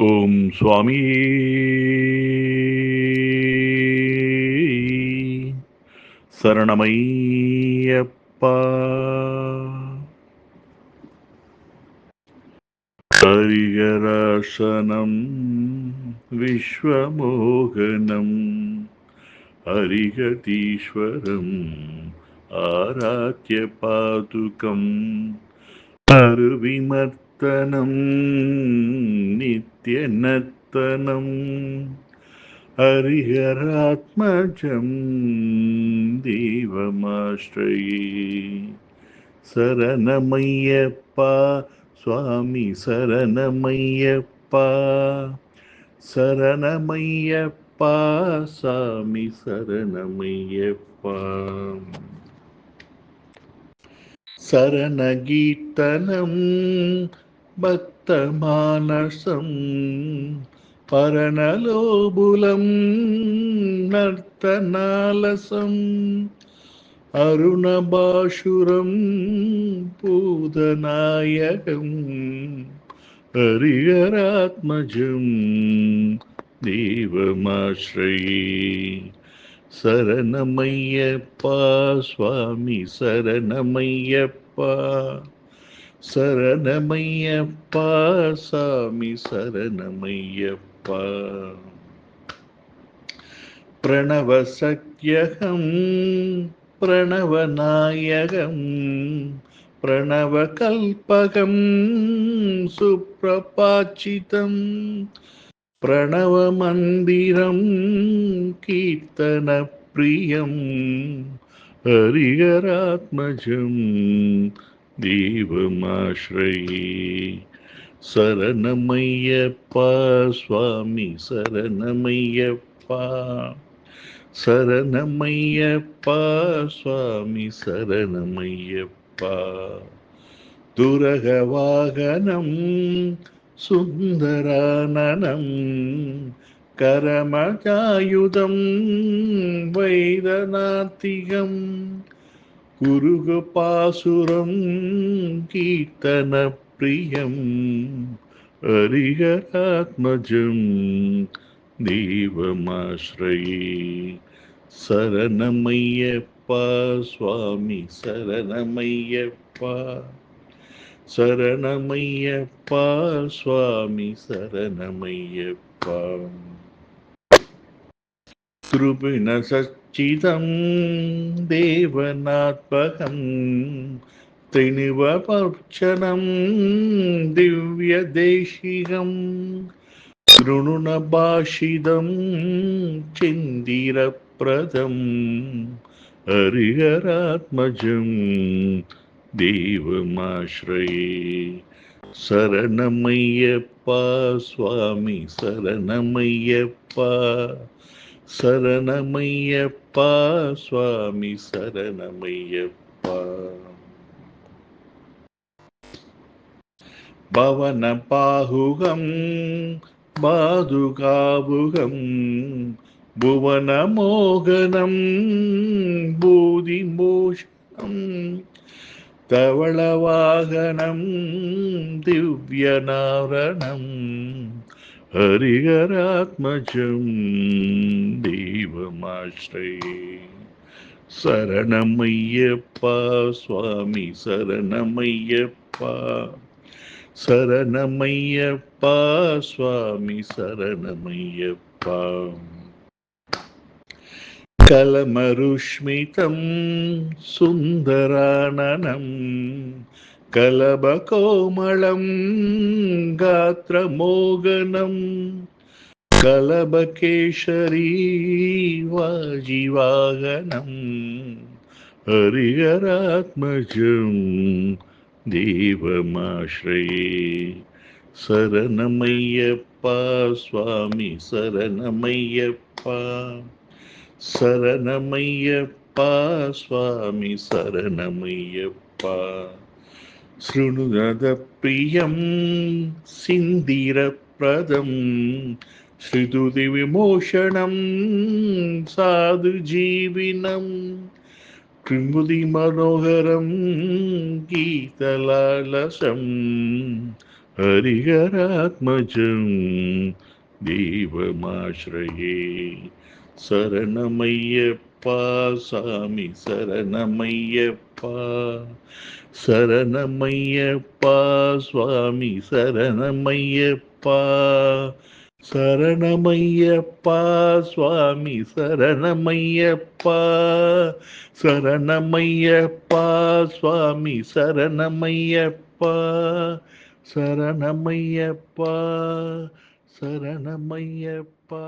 ஓம் சுவாமி. சரணமையப்பா. ஹரிகராசனம் விஸ்வமோகனம். ஹரிகதீஸ்வரம் ஆராத்திய பாதுகம். அருவிமர்த்த அருவிமர்த்தனம் நித்யநத்தனம். ஹரிஹராத்மஜம் தெய்வமாஸ்ரயே சரணமையப்பா சுவாமி சரணமையப்பா. சரணமையப்பா சாமி சரணமையப்பா. சரணகீர்த்தனம் பக்தமானசம் பரணலோபுலம் நர்த்தனாலசம் அருணபாசுரம் பூதநாயகம் ஹரிஹராத்மஜம் தேவமாஸ்ரயே. சரணமையப்பா சுவாமி சரணமையப்பா. சரணமையப்பா சாமி சரணமையப்பா பிரணவசக்தியகம் பிரணவநாயகம் பிரணவகல்பகம் சுப்பிரபாச்சிதம் பிரணவமந்திரம் கீர்த்தனப்பிரியம் ஹரிகராத்மஜம் ദൈവമാശ്രയേ சரணமையப்பா சுவாமி சரணமையப்பா. சரணமையப்பா சுவாமி சரணமையப்பா. துரக வாகனம் சுந்தரானனம் கரமகாயுதம் வைதநாத்திகம் കുരുകപാസുരം കീർത്തന പ്രിയം ഹരിഹരാത്മജം ദൈവമാശ്രയി. ശരണമയ്യപ്പ സ്വാമി ശരണമയ്യപ്പ. ശരണമയ്യപ്പ സ്വാമി ശരണമയ്യപ്പ. கிருபிண சச்சிதம் தேவநாத்மகம் திணிவபர்ச்சனம் திவ்யதேசிகம் कृणुनभाषिदं चिन्दिरप्रदं हरिहरात्मजं देवमाश्रये शरणमय्यप्पा स्वामि शरणमय्यप्पा சரணமையப்பா சுவாமி சரணமையப்பா. பவன பாகுகம் பாதுகாபுகம் புவன மோகனம் பூதி மோஷனம் தவளவாகனம் திவ்யநாரணம் ஹரிகராத்மஜம் தெய்வமாஸ்ரயே சரணமையப்பா சுவாமி சரணமையப்பா. சரணமையப்பா சுவாமி சரணமையப்பா. கலமருஷ்மிதம் சுந்தரானனம். கலபகோமளம் गात्र मोगनं कलभकेशरीवाजिवागनम् हरिहरात्मजं देवमाश्रये। शरणमय्यप्पा स्वामी शरणमय्यप्पा मय्यप्पा शरण स्वामी शरण ശൃണുരഥപ്രിയം സിന്ദിരപ്രദം ശ്രുതി വിമോഷണം സാധുജീവിനം കൃമുതി മനോഹരം ഗീതലാലസം ഹരിഹരാത്മജം ദൈവമാശ്രയേ. சரணமையப்பா சாமி சரணமையப்பா சரணமையப்பா சுவாமி சரணமையப்பா சரணமையப்பா சுவாமி சரணமையப்பா சரணமையப்பா சுவாமி சரணமையப்பா சரணமையப்பா சரணமையப்பா.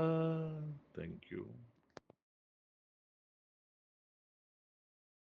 தேங்க்யூ